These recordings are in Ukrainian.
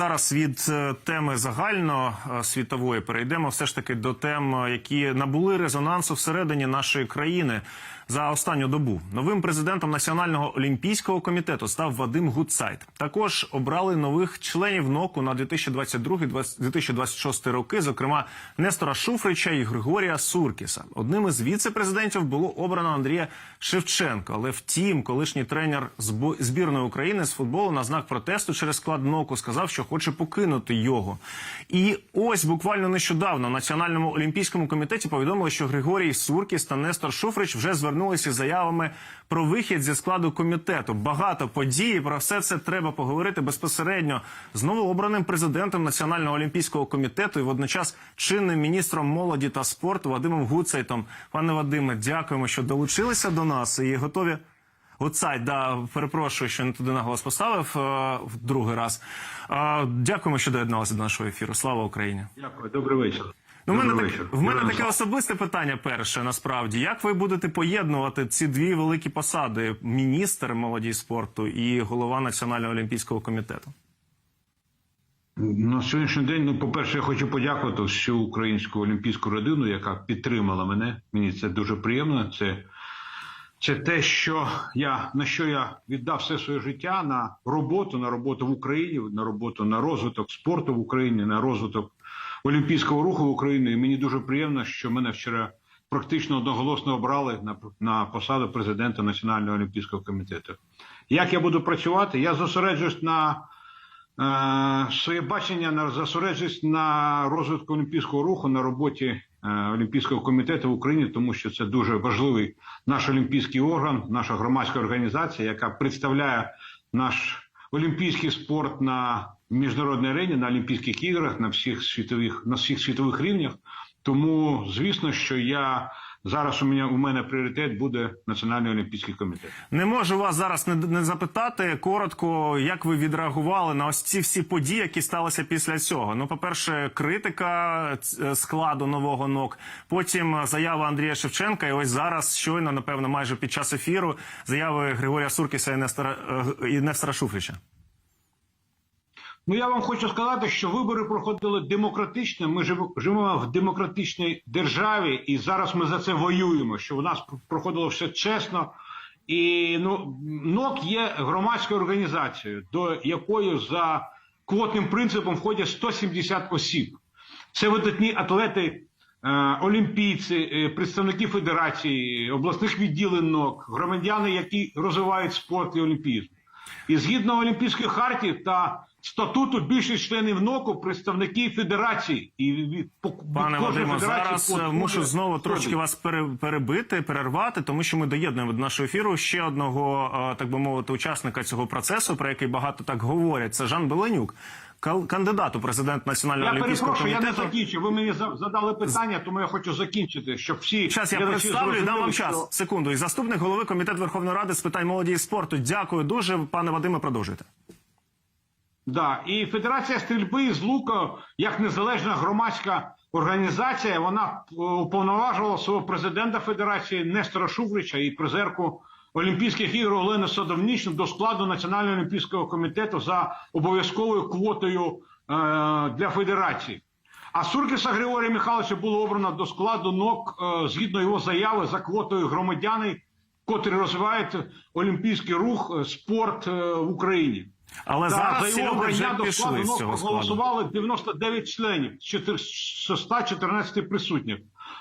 Зараз від е, теми загально е, перейдемо все ж таки до тем, е, які набули резонансу всередині нашої країни за останню добу. Новим президентом Національного олімпійського комітету став Вадим Гудсайт. Також обрали нових членів НОКу на 2022-2026 роки, зокрема Нестора Шуфрича і Григорія Суркіса. Одним із віце-президентів було обрано Андрія Шевченка. Але втім, колишній тренер збірної України з футболу на знак протесту через склад НОКу сказав, що хоче покинути його. І ось буквально нещодавно в Національному олімпійському комітеті повідомили, що Григорій Суркіс та Нестор Шуфрич вже звернулися заявами про вихід зі складу комітету. Багато подій про все це треба поговорити безпосередньо з новообраним президентом Національного олімпійського комітету і водночас чинним міністром молоді та спорту Вадимом Гуцайтом. Пане Вадиме, дякуємо, що долучилися до нас і готові. Гуцайт, да, перепрошую, що не туди наголос поставив е, в другий раз. Е, дякуємо, що доєдналися до нашого ефіру. Слава Україні! Дякую, добрий вечір. Ну, мене, так, в мене таке особисте питання перше, насправді. Як ви будете поєднувати ці дві великі посади: міністр молоді спорту і голова Національного олімпійського комітету? На сьогоднішній день, ну, по-перше, я хочу подякувати всю українську олімпійську родину, яка підтримала мене. Мені це дуже приємно. Це, це те, що я на що я віддав все своє життя на роботу, на роботу в Україні, на роботу на розвиток спорту в Україні, на розвиток олімпійського руху в Україні. І мені дуже приємно, що мене вчора практично одноголосно обрали на, на посаду президента Національного олімпійського комітету. Як я буду працювати? Я зосереджуюсь на Е, Своє бачення на зосереджуюсь на розвитку олімпійського руху на роботі е, Олімпійського комітету в Україні, тому що це дуже важливий наш олімпійський орган, наша громадська організація, яка представляє наш олімпійський спорт на міжнародній арені, на Олімпійських іграх, на всіх світових на всіх світових рівнях. Тому, звісно, що я зараз у мене у мене пріоритет буде Національний олімпійський комітет. Не можу вас зараз не, не запитати коротко, як ви відреагували на ось ці всі події, які сталися після цього. Ну, по-перше, критика складу нового НОК, потім заява Андрія Шевченка, і ось зараз щойно, напевно, майже під час ефіру заяви Григорія Суркіса і Нестора, е, і Нестора Шуфрича. Ну я вам хочу сказати, що вибори проходили демократично. Ми живемо в демократичній державі, і зараз ми за це воюємо. Що у нас проходило все чесно. І ну НОК є громадською організацією, до якої за квотним принципом входять 170 осіб. Це видатні атлети, е, олімпійці, е, представники федерації, обласних відділень НОК, громадяни, які розвивають спорт і олімпізм. І згідно Олімпійської хартії та статуту більшість членів НОКу представники федерації і Пане Вадиме, зараз е, мушу знову трошки вас пере- перебити, перервати, тому що ми доєднуємо до нашого ефіру ще одного, е, так би мовити, учасника цього процесу, про який багато так говорять. Це Жан Беленюк, кандидат у президент Національного Я олімпійського перепрошую, я не комітету. закінчив. Ви мені задали питання, тому я хочу закінчити, щоб всі Час я представлю і дам вам що- час. Секунду. І заступник голови комітету Верховної Ради з питань молоді і спорту. Дякую дуже, пане Вадиме. Продовжуйте. Да, і Федерація стрільби з лука, як незалежна громадська організація, вона е, уповноважувала свого президента Федерації Нестора Шуфрича і призерку Олімпійських ігор Олену Садовнічну до складу Національного олімпійського комітету за обов'язковою квотою е, для федерації. А Суркіса Григорія Михайловича було обрано до складу НОК е, згідно його заяви за квотою громадяни, котрі розвивають олімпійський рух, е, спорт е, в Україні. Але Так, зараз за його вже пішли з цього складу. проголосували 99 членів з 4 з 114 присутніх.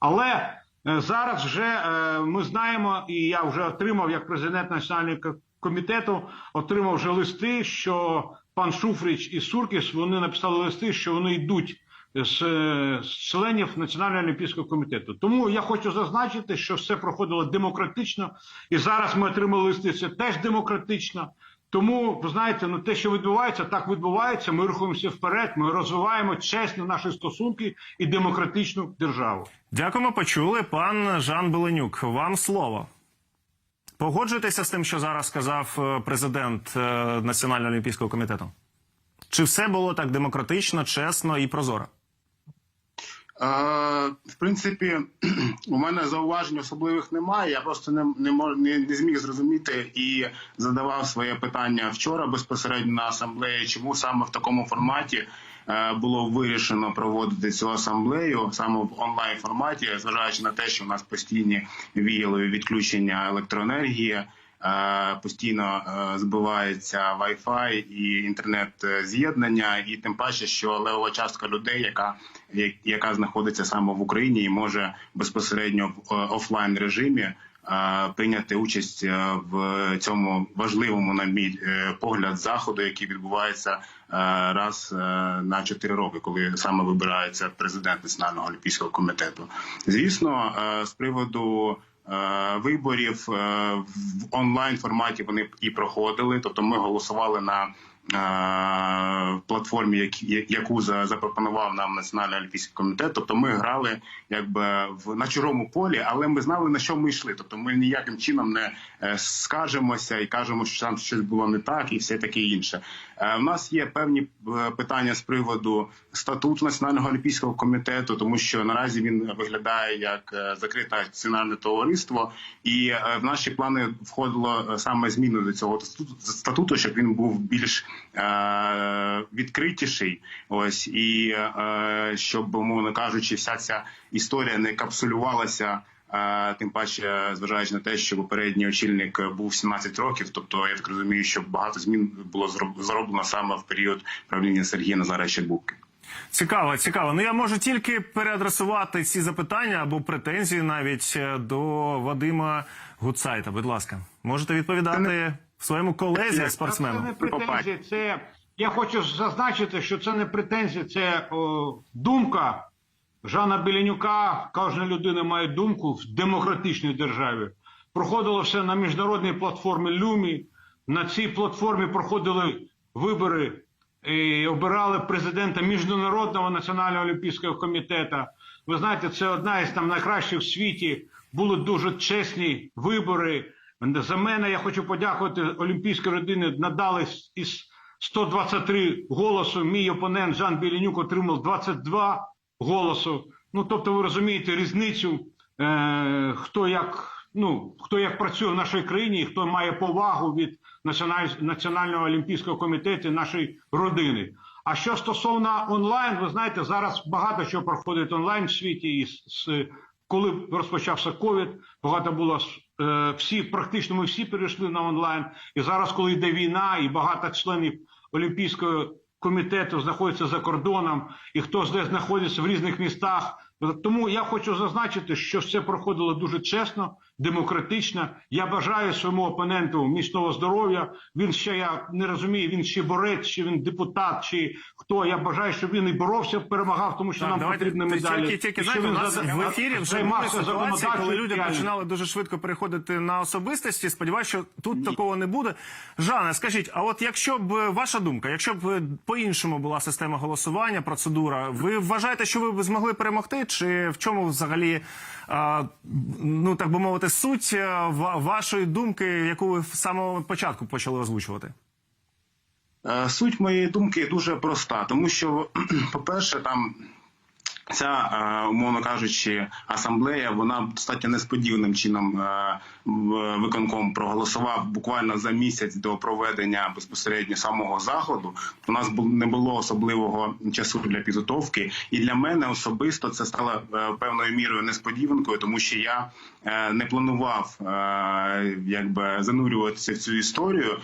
Але е, зараз вже е, ми знаємо, і я вже отримав як президент національного комітету, отримав вже листи, що пан Шуфрич і Суркіс вони написали листи, що вони йдуть з, е, з членів Національного олімпійського комітету. Тому я хочу зазначити, що все проходило демократично, і зараз ми отримали листи. Це теж демократично. Тому ви знаєте, ну те, що відбувається, так відбувається. Ми рухаємося вперед. Ми розвиваємо чесні наші стосунки і демократичну державу. Дякуємо, почули. Пан Жан Беленюк, вам слово. Погоджуєтеся з тим, що зараз сказав е, президент е, Національного олімпійського комітету? Чи все було так демократично, чесно і прозоро? В принципі, у мене зауважень особливих немає. Я просто не, не, не, не зміг зрозуміти і задавав своє питання вчора безпосередньо на асамблеї, чому саме в такому форматі е, було вирішено проводити цю асамблею саме в онлайн форматі, зважаючи на те, що у нас постійні віялові відключення електроенергії. Е, Постійно е, збивається Wi-Fi і інтернет-з'єднання, і тим паче, що левова частка людей, яка яка знаходиться саме в Україні і може безпосередньо в е, офлайн режимі е, прийняти участь е, в цьому важливому, на мій е, погляд, заходу, який відбувається е, раз е, на 4 роки, коли саме вибирається президент Національного олімпійського комітету. Звісно, е, з приводу. Е, Виборів е, в онлайн форматі вони і проходили. Тобто, ми голосували на платформі, які- яку за- запропонував нам Національний олімпійський комітет. Тобто, ми грали якби в на чужому полі, але ми знали на що ми йшли. Тобто, ми ніяким чином не е, скажемося і кажемо, що там щось було не так, і все таке інше. Е, У нас є певні е, питання з приводу статуту Національного олімпійського комітету, тому що наразі він виглядає як е, закрите акціонерне товариство, і е, в наші плани входило е, саме зміни до цього статуту- щоб він був більш е, відкритіший. Ось і е, щоб, умовно кажучи, вся ця історія не капсулювалася. е, Тим паче, зважаючи на те, що попередній очільник був 17 років, тобто я так розумію, що багато змін було зроблено саме в період правління Сергія Назаровича Бубки. Цікаво, цікаво. Ну я можу тільки переадресувати ці запитання або претензії навіть е, до Вадима Гуцайта. Будь ласка, можете відповідати своєму колезі Це не претензії, це я хочу зазначити, що це не претензії, це о, думка Жана Беленюка. Кожна людина має думку в демократичній державі. Проходило все на міжнародній платформі Люмі. На цій платформі проходили вибори і обирали президента міжнародного національного олімпійського комітету. Ви знаєте, це одна із там найкращих в світі. Були дуже чесні вибори. За мене я хочу подякувати Олімпійській родині. Надали із 123 голосу. Мій опонент Жан Білінюк отримав 22 голосу. Ну тобто, ви розумієте різницю, е, хто як ну хто як працює в нашій країні, і хто має повагу від національ... національного олімпійського комітету нашої родини. А що стосовно онлайн, ви знаєте, зараз багато що проходить онлайн в світі, і коли розпочався ковід, багато було всі, практично ми всі перейшли на онлайн. І зараз, коли йде війна, і багато членів Олімпійського комітету знаходяться за кордоном, і хто де знаходиться в різних містах. Тому я хочу зазначити, що все проходило дуже чесно, демократично. Я бажаю своєму опоненту міцного здоров'я. Він ще я не розумію, він ще борець, чи він депутат, чи хто. Я бажаю, щоб він і боровся, перемагав, тому що Так, нам давайте потрібні медалі. тільки, тільки знаєте, у нас в ефірі вже були ситуації, коли люди починали дуже швидко переходити на особистості. Сподіваюся, що тут такого не буде. Жане, скажіть, а от якщо б е, ваша думка, якщо б е, по-іншому була система голосування, процедура, ви вважаєте, що ви б змогли перемогти? Чи в чому взагалі, а, ну так би мовити, суть е, вашої думки, яку ви з самого початку почали озвучувати? Е, Суть моєї думки дуже проста, тому що, по-перше, там ця, е, умовно кажучи, асамблея, вона достатньо несподіваним чином е, виконком проголосував буквально за місяць до проведення безпосередньо самого заходу. У нас не було особливого часу для підготовки, і для мене особисто це стало е, певною мірою несподіванкою, тому що я не планував якби занурюватися в цю історію.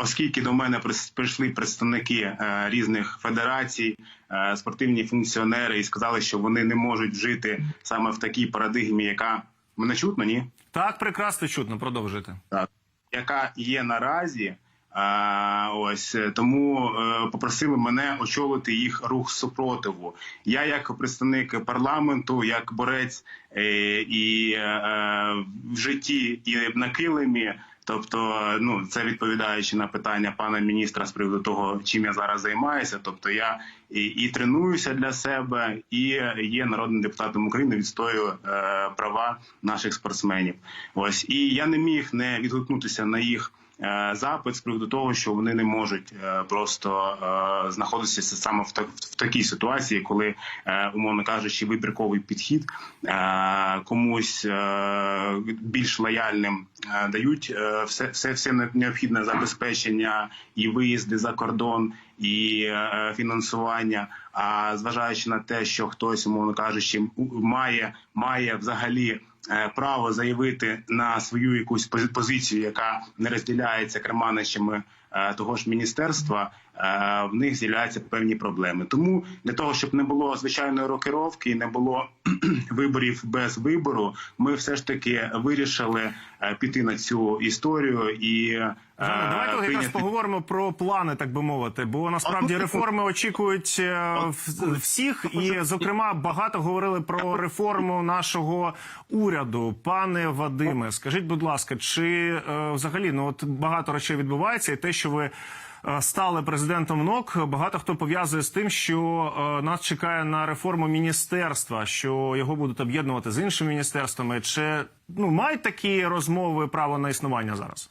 Оскільки до мене прийшли представники е, різних федерацій, е, спортивні функціонери, і сказали, що вони не можуть жити саме в такій парадигмі, яка мене чутно, ні? Так, прекрасно чутно, продовжуйте. Так. яка є наразі. А, ось е, тому е, попросили мене очолити їх рух супротиву. Я, як представник парламенту, як борець е, і в житті, і на килимі. Тобто, ну це відповідаючи на питання пана міністра з приводу того, чим я зараз займаюся. Тобто, я і, і тренуюся для себе, і є народним депутатом України, відстоюю е, права наших спортсменів. Ось і я не міг не відгукнутися на їх запит з приводу того, що вони не можуть е, просто е, знаходитися саме в, так, в такій ситуації, коли, е, умовно кажучи, вибірковий підхід е, комусь е, більш лояльним е, дають е, все, все, все необхідне забезпечення і виїзди за кордон, і е, фінансування. А зважаючи на те, що хтось, умовно кажучи, має, має взагалі е, право заявити на свою якусь пози- позицію, яка не розділяється керманичами е, того ж міністерства, е, в них з'являються певні проблеми. Тому для того, щоб не було звичайної рокировки, не було виборів без вибору, ми все ж таки вирішили е, піти на цю історію і е, давайте якраз прийняти. поговоримо про плани, так би мовити, бо насправді реформи очікують е, всіх, і зокрема багато говорили про реформу нашого уряду. Пане Вадиме, скажіть, будь ласка, чи е, взагалі ну от багато речей відбувається, і те, що ви. е, Стали президентом НОК. Багато хто пов'язує з тим, що е, нас чекає на реформу міністерства, що його будуть об'єднувати з іншими міністерствами. Чи ну мають такі розмови право на існування зараз?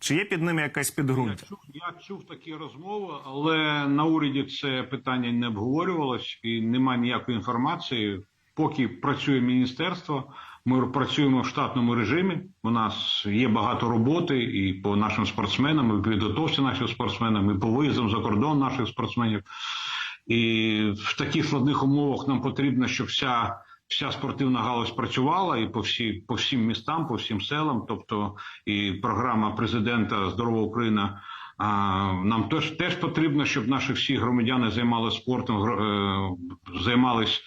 Чи є під ними якась Я підґрунтя? чув, я чув такі розмови, але на уряді це питання не обговорювалось і немає ніякої інформації. Поки працює міністерство, ми працюємо в штатному режимі. У нас є багато роботи і по нашим спортсменам, і по підготовці наших спортсменам, і по виїздам за кордон наших спортсменів. І в таких складних умовах нам потрібно, щоб вся, вся спортивна галузь працювала і по всі, по всім містам, по всім селам. Тобто і програма президента Здорова Україна. А, нам теж теж потрібно, щоб наші всі громадяни займалися спортом, е, займались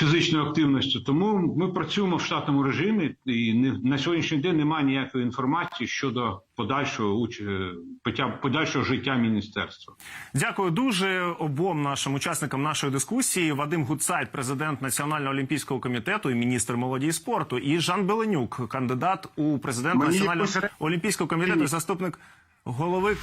фізичною активністю. Тому ми працюємо в штатному режимі, і не, на сьогоднішній день немає ніякої інформації щодо подальшого уч... е, подальшого життя міністерства. Дякую дуже обом нашим учасникам нашої дискусії. Вадим Гуцайт, президент Національного олімпійського комітету і міністр молоді і спорту, і Жан Беленюк, кандидат у президент Національного олімпійського комітету, і заступник голови.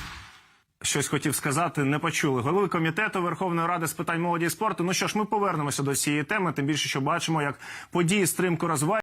Щось хотів сказати, не почули. Голови комітету Верховної Ради з питань молоді і спорту. Ну що ж, ми повернемося до цієї теми, тим більше, що бачимо, як події стримко розвиваються.